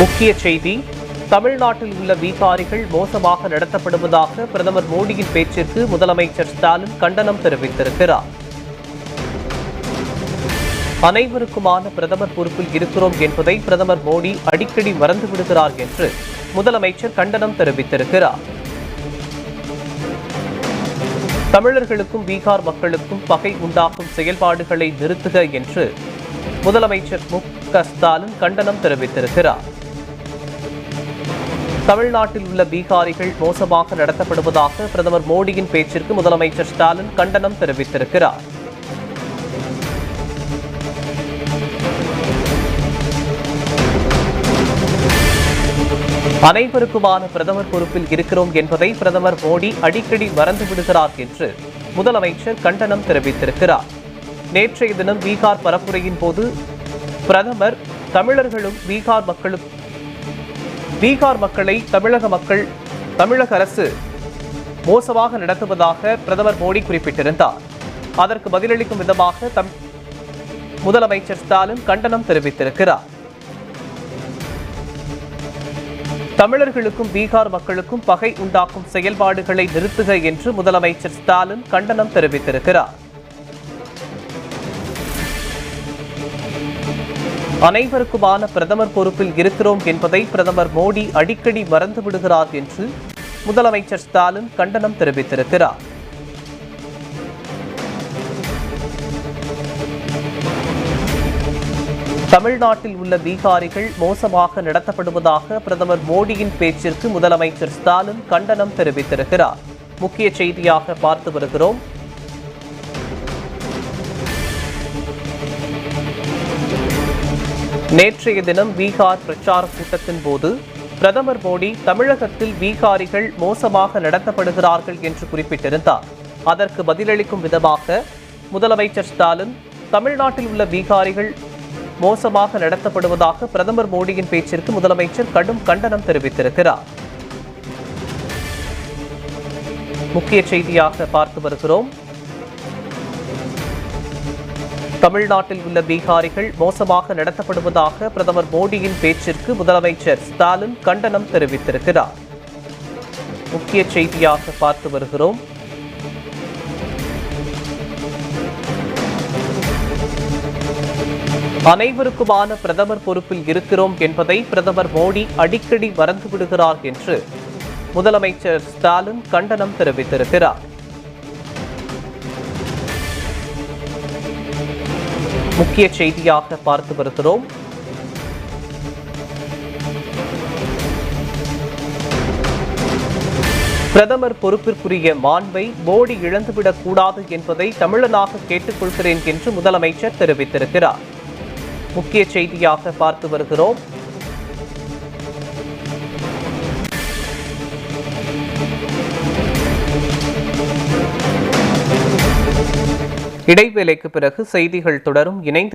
முக்கிய செய்தி தமிழ்நாட்டில் உள்ள பீகாரிகள் மோசமாக நடத்தப்படுவதாக பிரதமர் மோடியின் பேச்சிற்கு முதலமைச்சர் ஸ்டாலின் கண்டனம் தெரிவித்திருக்கிறார். அனைவருக்குமான பிரதமர் பொறுப்பில் இருக்கிறோம் என்பதை பிரதமர் மோடி அடிக்கடி மறந்து விடுகிறார் என்று முதலமைச்சர் கண்டனம் தெரிவித்திருக்கிறார். தமிழர்களுக்கும் பீகார் மக்களுக்கும் பகை உண்டாக்கும் செயல்பாடுகளை நிறுத்துக என்று முதலமைச்சர் மு க ஸ்டாலின் கண்டனம் தெரிவித்திருக்கிறார். தமிழ்நாட்டில் உள்ள பீகாரிகள் மோசமாக நடத்தப்படுவதாக பிரதமர் மோடியின் பேச்சிற்கு முதலமைச்சர் ஸ்டாலின் கண்டனம் தெரிவித்திருக்கிறார். அனைவருக்குமான பிரதமர் பொறுப்பில் இருக்கிறோம் என்பதை பிரதமர் மோடி அடிக்கடி மறந்து விடுகிறார் என்று முதலமைச்சர் கண்டனம் தெரிவித்திருக்கிறார். நேற்றைய தினம் பீகார் பரப்புரையின் போது பிரதமர் தமிழர்களும் பீகார் மக்களும் பீகார் மக்களை தமிழக மக்கள் தமிழக அரசு மோசமாக நடத்துவதாக பிரதமர் மோடி குறிப்பிட்டிருந்தார். அதற்கு பதிலளிக்கும் விதமாக தம் முதலமைச்சர் ஸ்டாலின் கண்டனம் தெரிவித்திருக்கிறார். தமிழர்களுக்கும் பீகார் மக்களுக்கும் பகை உண்டாக்கும் செயல்பாடுகளை நிறுத்துக என்று முதலமைச்சர் ஸ்டாலின் கண்டனம் தெரிவித்திருக்கிறார். அனைவருக்குமான பிரதமர் பொறுப்பில் இருக்கிறோம் என்பதை பிரதமர் மோடி அடிக்கடி மறந்து விடுகிறார் என்று முதலமைச்சர் ஸ்டாலின் கண்டனம் தெரிவித்திருக்கிறார். தமிழ்நாட்டில் உள்ள பீகாரிகள் மோசமாக நடத்தப்படுவதாக பிரதமர் மோடியின் பேச்சிற்கு முதலமைச்சர் ஸ்டாலின் கண்டனம் தெரிவித்திருக்கிறார். முக்கிய செய்தியாக பார்த்து வருகிறோம். நேற்றைய தினம் பீகார் பிரச்சார கூட்டத்தின் போது பிரதமர் மோடி தமிழகத்தில் பீகாரிகள் மோசமாக நடத்தப்படுகிறார்கள் என்று குறிப்பிட்டிருந்தார். அதற்கு பதிலளிக்கும் விதமாக முதலமைச்சர் ஸ்டாலின் தமிழ்நாட்டில் உள்ள பீகாரிகள் மோசமாக நடத்தப்படுவதாக பிரதமர் மோடியின் பேச்சிற்கு முதலமைச்சர் கடும் கண்டனம் தெரிவித்திருக்கிறார். முக்கிய செய்தியாக பார்த்து வருகிறோம். தமிழ்நாட்டில் உள்ள பீகாரிகள் மோசமாக நடத்தப்படுவதாக பிரதமர் மோடியின் பேச்சிற்கு முதலமைச்சர் ஸ்டாலின் கண்டனம் தெரிவித்திருக்கிறார். முக்கிய செய்தியாக பார்த்து வருகிறோம். அனைவருக்குமான பிரதமர் பொறுப்பில் இருக்கிறோம் என்பதை பிரதமர் மோடி அடிக்கடி மறந்து விடுகிறார் என்று முதலமைச்சர் ஸ்டாலின் கண்டனம் தெரிவித்திருக்கிறார். முக்கிய செய்தியாக பார்த்து வருகிறோம். பிரதமர் பொறுப்பிற்குரிய மாண்பை மோடி இழந்துவிடக் கூடாது என்பதை தமிழனாக கேட்டுக்கொள்கிறேன் என்று முதலமைச்சர் தெரிவித்திருக்கிறார். முக்கிய செய்தியாக பார்த்து வருகிறோம். இடைவேளைக்கு பிறகு செய்திகள் தொடரும். இணைந்து